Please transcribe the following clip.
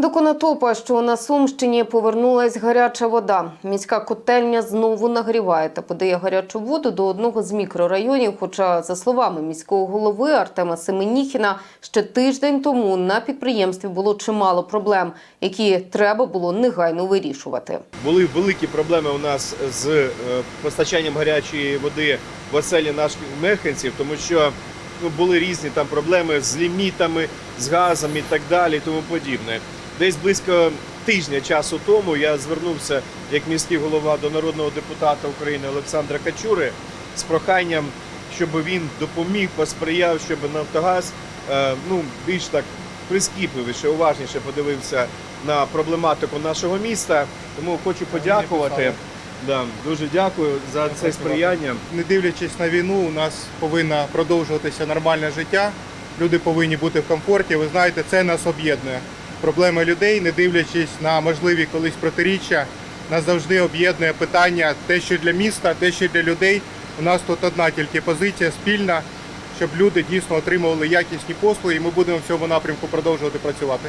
До Конотопа, що на Сумщині, повернулась гаряча вода. Міська котельня знову нагріває та подає гарячу воду до одного з мікрорайонів. Хоча, за словами міського голови Артема Семеніхіна, ще тиждень тому на підприємстві було чимало проблем, які треба було негайно вирішувати. Були великі проблеми у нас з е, постачанням гарячої води в оселі наших мешканців, тому що ну, були різні там проблеми з лімітами, з газом і так далі, тому подібне. Десь близько тижня часу тому я звернувся як міський голова до народного депутата України Олександра Качури з проханням, щоб він допоміг, посприяв, щоб Нафтогаз е, ну, більш так прискіпливіше, уважніше подивився на проблематику нашого міста. Тому хочу подякувати. Да, дуже дякую за це сприяння. Не дивлячись на війну, у нас повинно продовжуватися нормальне життя. Люди повинні бути в комфорті. Ви знаєте, це нас об'єднує. Проблеми людей, не дивлячись на можливі колись протиріччя, нас завжди об'єднує питання те, що для міста, те, що для людей. У нас тут одна тільки позиція спільна, щоб люди дійсно отримували якісні послуги, і ми будемо в цьому напрямку продовжувати працювати.